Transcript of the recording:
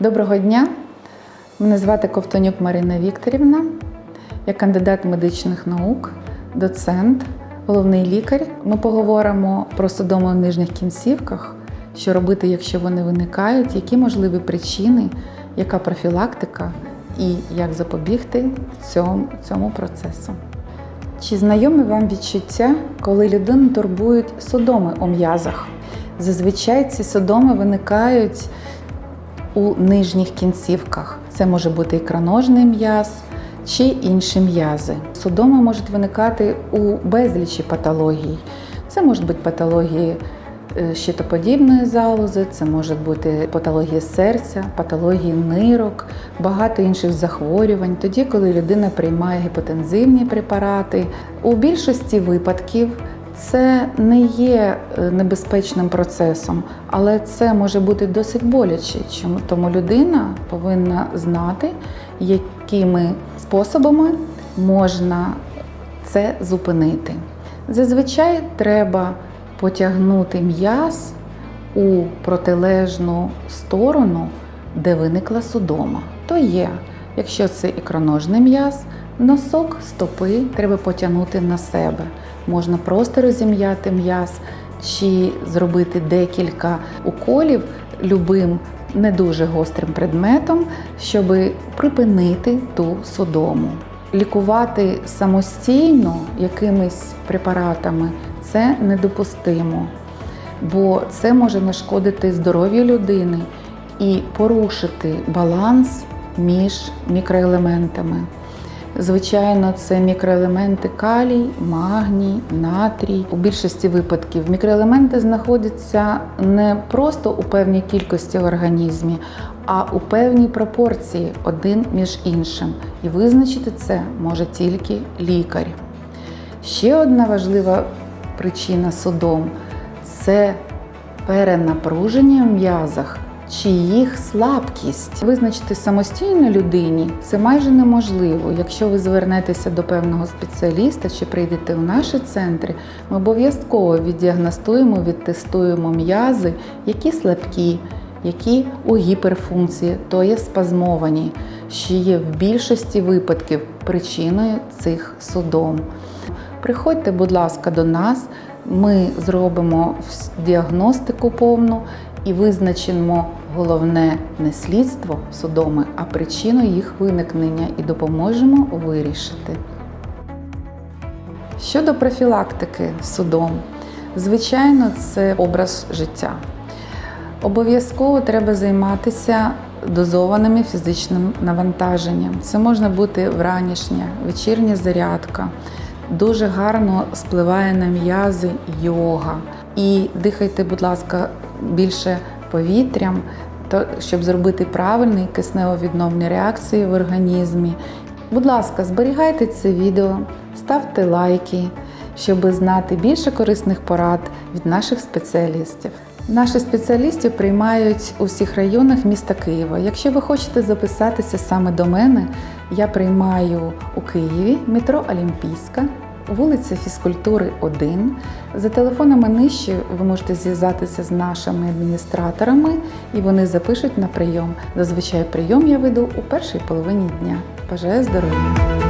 Доброго дня! Мене звати Ковтонюк Марина Вікторівна. Я кандидат медичних наук, доцент, головний лікар. Ми поговоримо про судоми в нижніх кінцівках, що робити, якщо вони виникають, які можливі причини, яка профілактика і як запобігти цьому, цьому процесу. Чи знайомі вам відчуття, коли людину турбують судоми у м'язах? Зазвичай ці судоми виникають у нижніх кінцівках. Це може бути ікроножний м'яз чи інші м'язи. Судоми можуть виникати у безлічі патологій. Це можуть бути патології е, щитоподібної залози, це можуть бути патології серця, патології нирок, багато інших захворювань. Тоді, коли людина приймає гіпотензивні препарати, у більшості випадків це не є е, небезпечним процесом, але це може бути досить боляче. Тому людина повинна знати, якими способами можна це зупинити. Зазвичай треба потягнути м'яз у протилежну сторону, де виникла судома. То є, якщо це ікроножний м'яз, носок стопи треба потягнути на себе. Можна просто розім'яти м'яз чи зробити декілька уколів любим не дуже гострим предметом, щоб припинити ту судому. Лікувати самостійно якимись препаратами це недопустимо, бо це може нашкодити здоров'ю людини і порушити баланс між мікроелементами. Звичайно, це мікроелементи калій, магній, натрій. У більшості випадків мікроелементи знаходяться не просто у певній кількості в організмі, а у певній пропорції один між іншим. І визначити це може тільки лікар. Ще одна важлива причина судом це перенапруження в м'язах чи їх слабкість. Визначити самостійно людині це майже неможливо. Якщо ви звернетеся до певного спеціаліста чи прийдете в наші центри, ми обов'язково віддіагностуємо, відтестуємо м'язи, які слабкі, які у гіперфункції, то є спазмовані, що є в більшості випадків причиною цих судом. Приходьте, будь ласка, до нас. Ми зробимо діагностику повну і визначимо головне не слідство судоми, а причину їх виникнення і допоможемо вирішити. Щодо профілактики судом, звичайно, це образ життя. Обов'язково треба займатися дозованими фізичним навантаженням. Це може бути вранішня, вечірня зарядка. Дуже гарно спливає на м'язи йога. І дихайте, будь ласка, більше повітрям, то, щоб зробити правильні киснево-відновні реакції в організмі. Будь ласка, зберігайте це відео, ставте лайки, щоб знати більше корисних порад від наших спеціалістів. Наші спеціалістів приймають у всіх районах міста Києва. Якщо ви хочете записатися саме до мене, я приймаю у Києві метро Олімпійська, вулиця Фізкультури 1. За телефонами нижче ви можете зв'язатися з нашими адміністраторами і вони запишуть на прийом. Зазвичай прийом я веду у першій половині дня. Бажаю здоров'я!